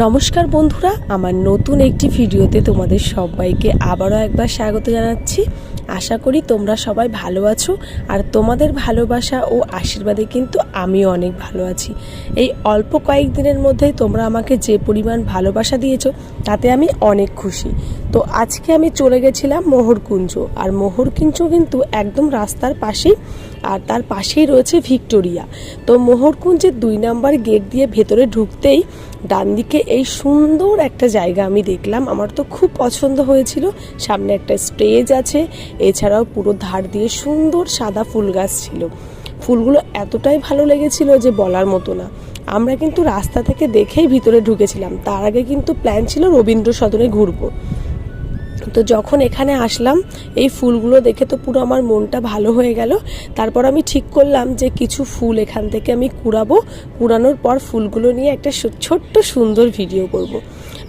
নমস্কার বন্ধুরা, আমার নতুন একটি ভিডিওতে তোমাদের সবাইকে আবারও একবার স্বাগত জানাচ্ছি। আশা করি তোমরা সবাই ভালো আছো আর তোমাদের ভালোবাসা ও আশীর্বাদে কিন্তু আমিও অনেক ভালো আছি। এই অল্প কয়েকদিনের মধ্যেই তোমরা আমাকে যে পরিমাণ ভালোবাসা দিয়েছ, তাতে আমি অনেক খুশি। তো আজকে আমি চলে গেছিলাম মোহরকুঞ্জ আর মোহরকুঞ্জ কিন্তু একদম রাস্তার পাশেই। আর তার পাশেই রয়েছে ভিক্টোরিয়া। তো মোহরকুঞ্জের দুই নাম্বার গেট দিয়ে ভেতরে ঢুকতেই ডান দিকে এই সুন্দর একটা জায়গা আমি দেখলাম। আমার তো খুব পছন্দ হয়েছিল। সামনে একটা স্টেজ আছে। এছাড়াও পুরো ধার দিয়ে সুন্দর সাদা ফুল গাছ ছিল। ফুলগুলো এতটাই ভালো লেগেছিল যে বলার মতো না। আমরা কিন্তু রাস্তা থেকে দেখেই ভিতরে ঢুকেছিলাম। তার আগে কিন্তু প্ল্যান ছিল রবীন্দ্র সদনে ঘুরবো। তো যখন এখানে আসলাম, এই ফুলগুলো দেখে তো পুরো আমার মনটা ভালো হয়ে গেল। তারপর আমি ঠিক করলাম যে কিছু ফুল এখান থেকে আমি কুড়াবো। কুড়ানোর পর ফুলগুলো নিয়ে একটা ছোট্ট সুন্দর ভিডিও করব।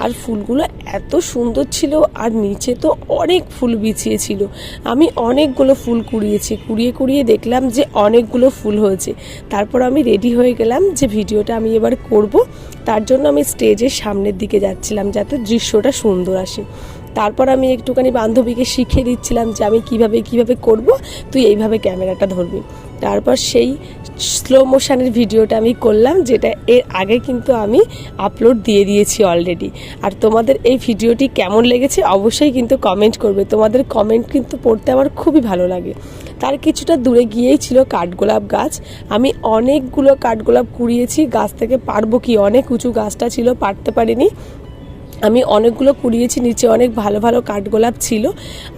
আর ফুলগুলো এত সুন্দর ছিল আর নিচে তো অনেক ফুল বিছিয়ে ছিল আমি অনেকগুলো ফুল কুড়িয়েছি। কুড়িয়ে কুড়িয়ে দেখলাম যে অনেকগুলো ফুল হয়েছে। তারপর আমি রেডি হয়ে গেলাম যে ভিডিওটা আমি এবার করব। তার জন্য আমি স্টেজের সামনের দিকে যাচ্ছিলাম যাতে দৃশ্যটা সুন্দর আসে। তারপর আমি একটুখানি বান্ধবীকে শিখিয়ে দিচ্ছিলাম যে আমি কীভাবে কীভাবে করব, তুই এইভাবে ক্যামেরাটা ধরবি। তারপর সেই স্লো মোশনের ভিডিওটা আমি করলাম, যেটা এর আগে কিন্তু আমি আপলোড দিয়ে দিয়েছি অলরেডি আর তোমাদের এই ভিডিওটি কেমন লেগেছে অবশ্যই কিন্তু কমেন্ট করবে। তোমাদের কমেন্ট কিন্তু পড়তে আমার খুবই ভালো লাগে। তার কিছুটা দূরে গিয়েই ছিল কাঠগোলাপ গাছ। আমি অনেকগুলো কাঠগোলাপ কুড়িয়েছি, গাছ থেকে পারব কি? অনেক উঁচু গাছটা ছিল, পারতে পারিনি। আমি অনেকগুলো কুড়িয়েছি, নিচে অনেক ভালো ভালো কাঠগোলাপ ছিল।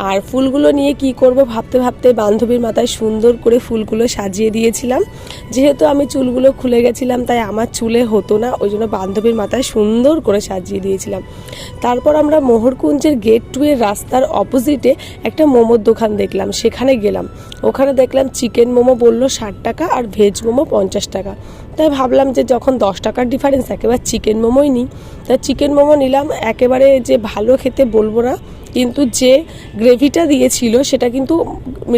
আর ফুলগুলো নিয়ে কি করব ভাবতে ভাবতে বান্ধবীর মাথায় সুন্দর করে ফুলগুলো সাজিয়ে দিয়েছিলাম। যেহেতু আমি চুলগুলো খুলে গেছিলাম, তাই আমার চুলে হতো না, ওই জন্য বান্ধবীর মাথায় সুন্দর করে সাজিয়ে দিয়েছিলাম। তারপর আমরা মোহরকুঞ্জের গেট টু এর রাস্তার অপোজিটে একটা মোমোর দোকান দেখলাম, সেখানে গেলাম। ওখানে দেখলাম চিকেন মোমো বলল ষাট টাকা আর ভেজ মোমো পঞ্চাশ টাকা। তাই ভাবলাম যে যখন দশ টাকার ডিফারেন্স একেবারে চিকেন মোমোই নিই, তাই চিকেন মোমো নিলাম। একেবারে যে ভালো খেতে বলব না, কিন্তু যে গ্রেভিটা দিয়েছিল, সেটা কিন্তু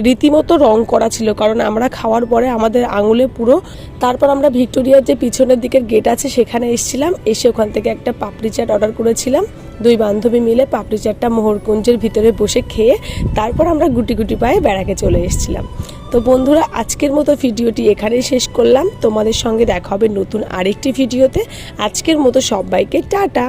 রীতিমতো রং করা ছিল। কারণ আমরা খাওয়ার পরে আমাদের আঙুলে পুরো, তারপর আমরা ভিক্টোরিয়ার যে পিছনের দিকের গেট আছে, সেখানে এসেছিলাম। এসে ওখান থেকে একটা পাপড়ি চাট অর্ডার করেছিলাম। দুই বান্ধবী মিলে পাপড়ি চাটটা মোহরকুঞ্জের ভিতরে বসে খেয়ে, তারপর আমরা গুটি গুটি পায়ে বেড়াকে চলে এসেছিলাম। তো বন্ধুরা, আজকের মতো ভিডিওটি এখানেই শেষ করলাম। তোমাদের সঙ্গে দেখা হবে নতুন আরেকটি ভিডিওতে। আজকের মতো সবাইকে টাটা।